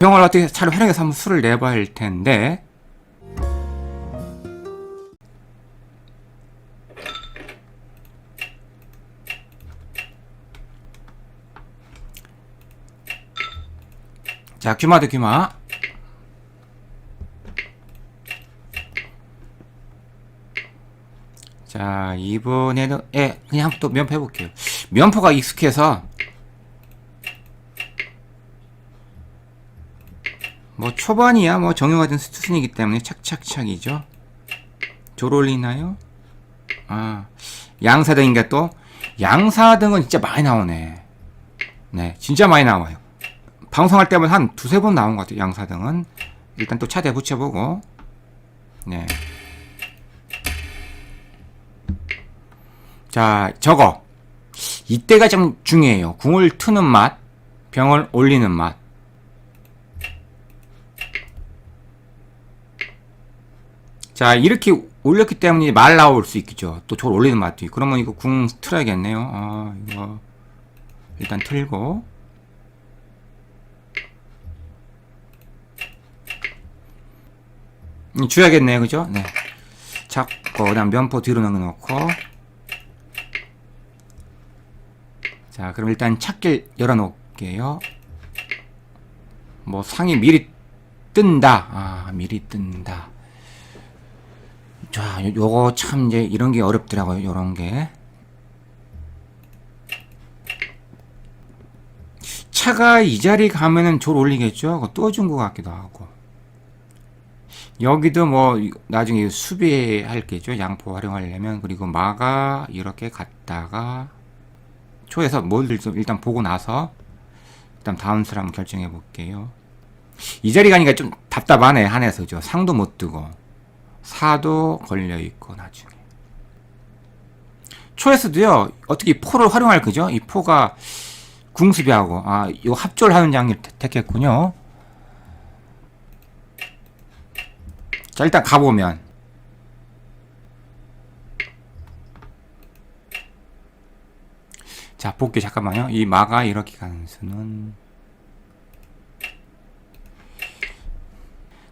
병을 어떻게 잘 활용해서 한번 수를 내봐야 할 텐데. 자 귀마도 귀마. 자 이번에는 예 그냥 또 면포 해볼게요. 면포가 익숙해서 뭐 초반이야 뭐 정형화된 수준이기 때문에 착착착이죠 졸 올리나요? 아 양사등인가 또 양사등은 진짜 많이 나오네 네 진짜 많이 나와요 방송할 때마다 한 두세 번 나온 것 같아요 양사등은 일단 또 차대 붙여보고 네 자, 저거. 이때가 좀 중요해요. 궁을 트는 맛, 병을 올리는 맛. 자, 이렇게 올렸기 때문에 말 나올 수 있겠죠. 또 저걸 올리는 맛도 있고. 그러면 이거 궁 틀어야겠네요. 아, 이거. 일단 틀고. 음, 줘야겠네요. 그죠? 네. 잡고, 그 다음 면포 뒤로 넣어놓고. 자, 그럼 일단 찾길 열어놓을게요. 뭐 상이 미리 뜬다. 아, 미리 뜬다. 자, 요- 요거 참 이제 이런 게 어렵더라고요. 요런 게. 차가 이 자리 가면은 졸 올리겠죠? 그거 떠준 것 같기도 하고. 여기도 뭐 이- 나중에 수비할 게죠. 양포 활용하려면 그리고 마가 이렇게 갔다가 초에서 뭘좀 일단 보고 나서 일단 다음 사람 결정해 볼게요. 이 자리 가니까 좀 답답하네 한해서 죠 상도 못 뜨고 사도 걸려 있고 나중에 초에서도요 어떻게 이 포를 활용할 거죠? 이 포가 궁수비하고 아요 합조를 하는 택- 택했군요. 자 일단 가보면 자, 볼게 잠깐만요. 이 마가 이렇게 가는 수는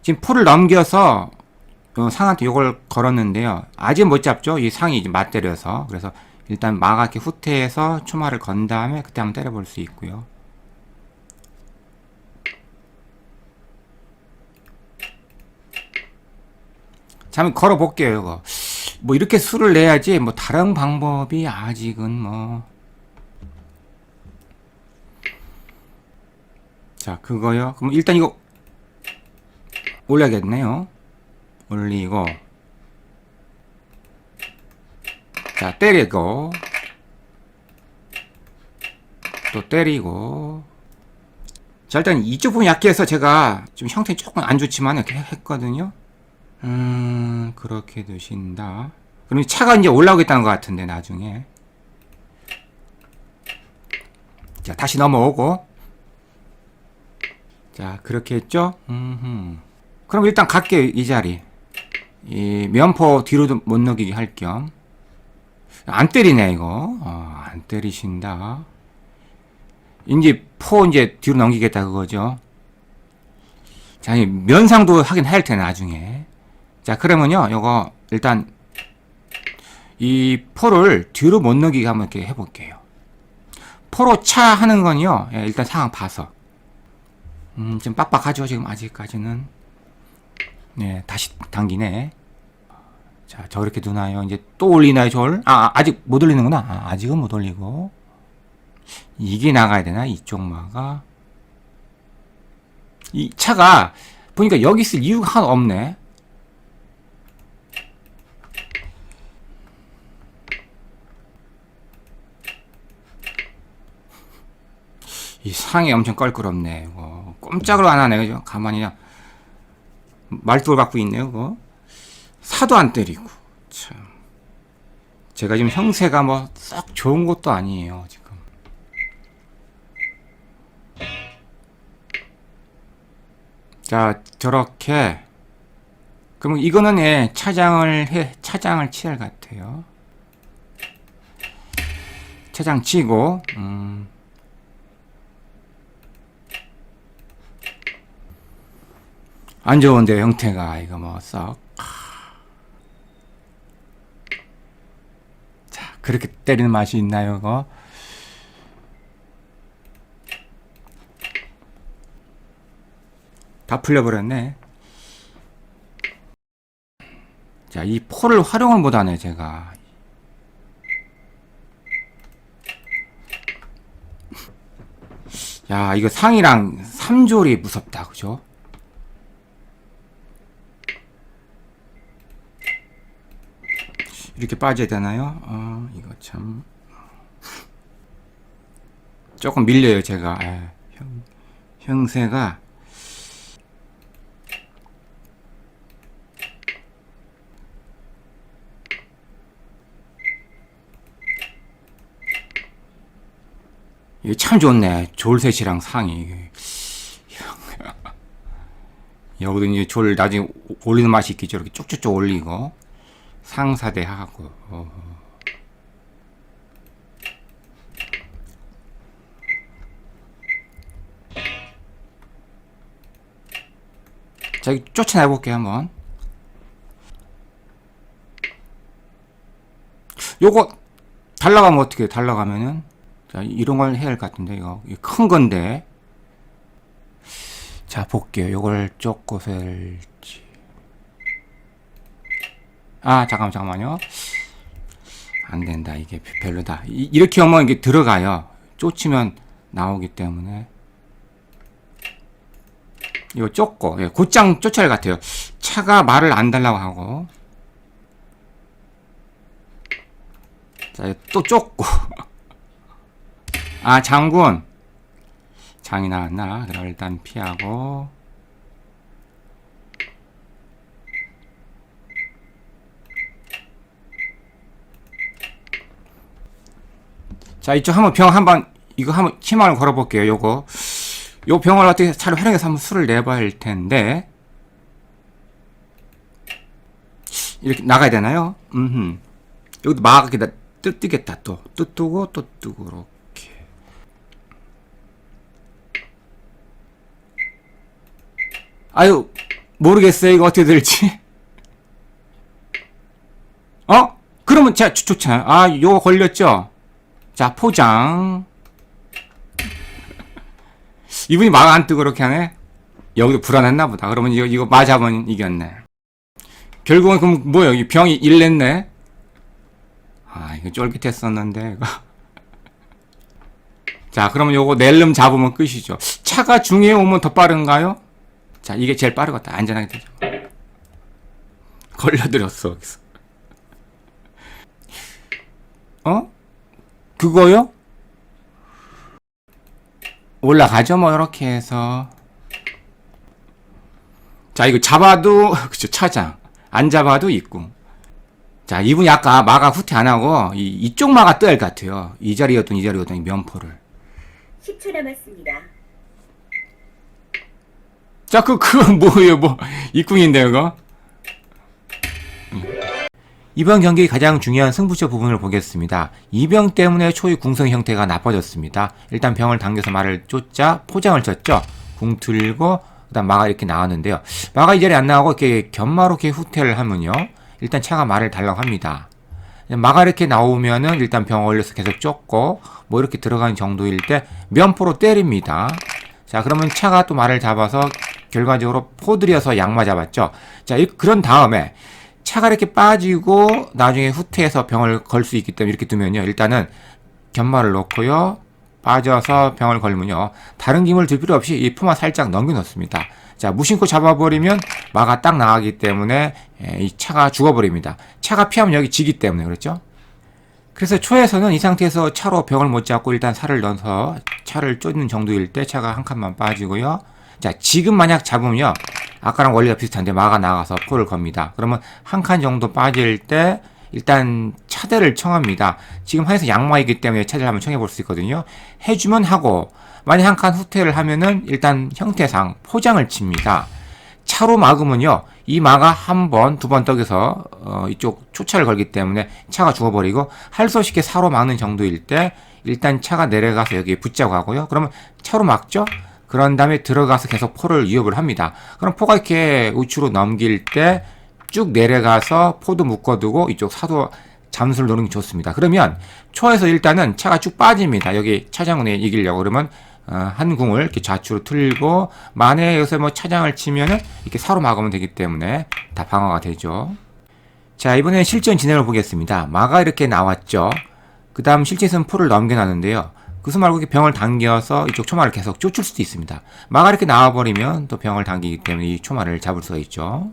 지금 풀을 넘겨서 어, 상한테 이걸 걸었는데요. 아직 못 잡죠. 이 상이 이제 맞때려서 그래서 일단 마가 이렇게 후퇴해서 초마를 건 다음에 그때 한번 때려볼 수 있고요. 자, 한번 걸어볼게요. 이거 뭐 이렇게 수를 내야지 뭐 다른 방법이 아직은 뭐 자, 그거요. 그럼 일단 이거 올려야겠네요. 올리고 자, 때리고 또 때리고 자, 일단 이쪽 부분 약해서 제가 좀 형태 조금 안 좋지만 이렇게 했거든요. 음, 그렇게 두신다. 그럼 차가 이제 올라오겠다는 것 같은데, 나중에. 자, 다시 넘어오고. 자, 그렇게 했죠? 음흠. 그럼 일단 갈게요, 이 자리. 이 면포 뒤로도 못 넘기게 할 겸. 안 때리네, 이거. 어, 안 때리신다. 이제 포 이제 뒤로 넘기겠다, 그거죠. 자, 이 면상도 하긴 할 테네, 나중에. 자, 그러면요, 요거, 일단, 이 포를 뒤로 못 넘기게 한번 이렇게 해볼게요. 포로 차 하는 건요, 예, 일단 상황 봐서. 음, 좀 빡빡하죠, 지금 아직까지는. 네, 다시 당기네. 자, 저렇게 두나요? 이제 또 올리나요, 저를? 아, 아직 못 올리는구나. 아, 아직은 못 올리고. 이게 나가야 되나, 이쪽 마가? 이 차가, 보니까 여기 있을 이유가 하나 없네. 이 상이 엄청 껄끄럽네. 이거 꼼짝을 안 하네. 그죠? 가만히 그냥 말뚝을 갖고 있네요. 그거 사도 안 때리고 참. 제가 지금 형세가 뭐 썩 좋은 것도 아니에요. 지금. 자 저렇게 그럼 이거는 예, 차장을 해 차장을 치할 같아요. 차장 치고 음. 안 좋은데 형태가 이거 뭐 썩. 자 그렇게 때리는 맛이 있나요 이거? 다 풀려버렸네. 자, 이 폴을 활용을 못하네, 제가. 야, 이거 상이랑 3조리 무섭다, 그죠? 이렇게 빠져야 되나요? 어, 이거 참. 조금 밀려요, 제가. 에, 형, 형세가. 이게 참 좋네. 졸셋이랑 상이. 여기도 이제 졸 나중에 올리는 맛이 있겠죠. 이렇게 쭉쭉쭉 올리고. 상사대하고. 어. 자, 이거 쫓아내 볼게요, 한번. 요거, 달라가면 어떻게, 해? 달라가면은. 자, 이런 걸 해야 할 것 같은데, 이거. 큰 건데. 자, 볼게요. 요걸 쪼꼬셀지. 아, 잠깐만, 잠깐만요. 안 된다. 이게 별로다. 이, 이렇게 하면 이게 들어가요. 쫓으면 나오기 때문에. 이거 쫓고, 예, 곧장 쫓아야 같아요. 차가 말을 안 달라고 하고. 자, 또 쫓고. 아, 장군. 장이 나왔나? 그럼 일단 피하고. 자, 이쪽 한번 병 한번, 이거 한번 희망을 걸어볼게요, 요거. 요 병을 어떻게 잘 활용해서 한번 수를 내봐야 할 텐데. 이렇게 나가야 되나요? 음, 여기도 막 이렇게 뜨, 뜨겠다, 또. 뜨, 뜨고, 또 뜨고, 이렇게. 아유, 모르겠어요. 이거 어떻게 될지. 어? 그러면, 자, 좋- 좋잖아요. 아, 요거 걸렸죠? 자, 포장. 이분이 막 안 뜨고 그렇게 하네? 여기도 불안했나 보다. 그러면 이거, 이거 맞아보면 이겼네. 결국은 그럼 뭐야, 이 병이 일냈네? 아, 이거 쫄깃했었는데, 이거. 자, 그러면 요거 낼름 잡으면 끝이죠. 차가 중에 오면 더 빠른가요? 자, 이게 제일 빠르겠다. 안전하게 되죠. 걸려들었어, 여기서. 어? 그거요? 올라가죠, 뭐, 이렇게 해서. 자, 이거 잡아도, 그쵸, 차장. 안 잡아도 있고. 자, 이분이 아까 마가 후퇴 안 하고, 이, 이쪽 마가 떠야 할 것 같아요. 이 자리였던 이 자리였던 이 면포를. 10초 남았습니다. 자, 그, 그건 뭐예요, 뭐, 입궁인데, 이거? 이번 경기 가장 중요한 승부처 부분을 보겠습니다. 이병 때문에 초의 궁성 형태가 나빠졌습니다. 일단 병을 당겨서 말을 쫓자 포장을 쳤죠. 궁 들고 그다음 마가 이렇게 나왔는데요. 마가 이 자리에 안 나오고 이렇게 견마로 이렇게 후퇴를 하면요. 일단 차가 말을 달라고 합니다. 마가 이렇게 나오면은 일단 병 올려서 계속 쫓고 뭐 이렇게 들어가는 정도일 때 면포로 때립니다. 자 그러면 차가 또 말을 잡아서 결과적으로 포들여서 양마 잡았죠. 자 이- 그런 다음에 차가 이렇게 빠지고 나중에 후퇴해서 병을 걸 수 있기 때문에 이렇게 두면요. 일단은 견마를 놓고요. 빠져서 병을 걸면요. 다른 힘을 들 필요 없이 이 포만 살짝 넘겨놓습니다. 자, 무심코 잡아버리면 마가 딱 나가기 때문에 에, 이 차가 죽어버립니다. 차가 피하면 여기 지기 때문에 그렇죠? 그래서 초에서는 이 상태에서 차로 병을 못 잡고 일단 살을 넣어서 차를 쫓는 정도일 때 차가 한 칸만 빠지고요. 자, 지금 만약 잡으면요. 아까랑 원리가 비슷한데 마가 나가서 포를 겁니다. 그러면 한 칸 정도 빠질 때 일단 차대를 청합니다. 지금 한에서 양마이기 때문에 차대를 한번 청해 볼 수 있거든요. 해주면 하고 만약 한 칸 후퇴를 하면은 일단 형태상 포장을 칩니다. 차로 막으면요. 이 마가 한 번, 두 번 떡여서 어, 이쪽 초차를 걸기 때문에 차가 죽어버리고 할수 없이 이렇게 사로 막는 정도일 때 일단 차가 내려가서 여기에 붙자고 하고요. 그러면 차로 막죠? 그런 다음에 들어가서 계속 포를 유협을 합니다. 그럼 포가 이렇게 우측으로 넘길 때 쭉 내려가서 포도 묶어두고 이쪽 사도 잠수를 노는 게 좋습니다. 그러면 초에서 일단은 차가 쭉 빠집니다. 여기 차장운에 이기려고 그러면 어, 한 궁을 이렇게 좌측으로 틀고 만약에 여기서 뭐 차장을 치면은 이렇게 사로 막으면 되기 때문에 다 방어가 되죠. 자 이번에 실전 진행을 보겠습니다. 마가 이렇게 나왔죠. 그 다음 실제에서는 포를 넘겨놨는데요. 그수 말고 이렇게 병을 당겨서 이쪽 초마를 계속 쫓을 수도 있습니다. 마가 이렇게 나와버리면 또 병을 당기기 때문에 이 초마를 잡을 수가 있죠.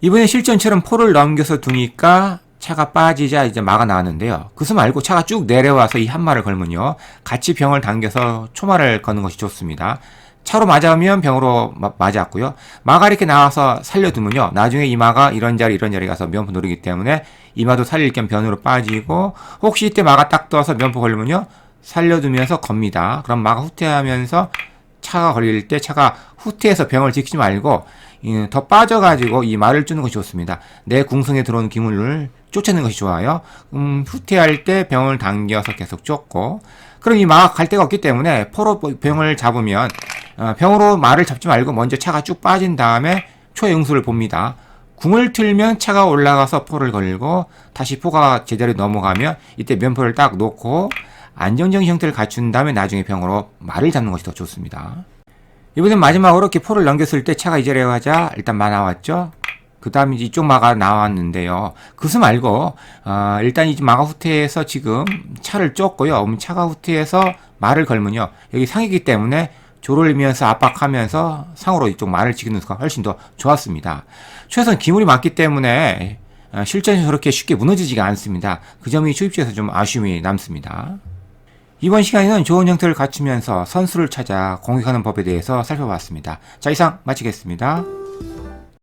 이번에 실전처럼 포를 넘겨서 두니까 차가 빠지자 이제 마가 나왔는데요. 그수 말고 차가 쭉 내려와서 이 한마를 걸면요. 같이 병을 당겨서 초마를 거는 것이 좋습니다. 차로 맞으면 병으로 마- 맞았고요. 마가 이렇게 나와서 살려두면요. 나중에 이 마가 이런 자리 이런 자리 가서 면포 노리기 때문에 이 마도 살릴 겸 변으로 빠지고 혹시 이때 마가 딱 떠서 면포 걸리면요. 살려두면서 겁니다. 그럼 마가 후퇴하면서 차가 걸릴 때 차가 후퇴해서 병을 지키지 말고 이, 더 빠져가지고 이 말을 주는 것이 좋습니다. 내 궁성에 들어온 기물을 쫓아내는 것이 좋아요. 음, 후퇴할 때 병을 당겨서 계속 쫓고 그럼 이 마가 갈 데가 없기 때문에 포로 병을 잡으면 어, 병으로 말을 잡지 말고 먼저 차가 쭉 빠진 다음에 초의 응수를 봅니다. 궁을 틀면 차가 올라가서 포를 걸고 다시 포가 제자리에 넘어가면 이때 면포를 딱 놓고 안정적인 형태를 갖춘 다음에 나중에 병으로 말을 잡는 것이 더 좋습니다. 이번엔 마지막으로 이렇게 포를 넘겼을 때 차가 이 자리에 가자 일단 마 나왔죠. 그 다음에 이쪽 마가 나왔는데요. 그수 말고 어, 일단 이 마가 후퇴해서 지금 차를 쫓고요. 음, 차가 후퇴해서 말을 걸면요. 여기 상이기 때문에 조를면서 압박하면서 상으로 이쪽 말을 지키는 수가 훨씬 더 좋았습니다. 최선 기물이 많기 때문에 어, 실전에서 저렇게 쉽게 무너지지가 않습니다. 그 점이 초입지에서 좀 아쉬움이 남습니다. 이번 시간에는 좋은 형태를 갖추면서 선수를 찾아 공격하는 법에 대해서 살펴봤습니다. 자, 이상 마치겠습니다.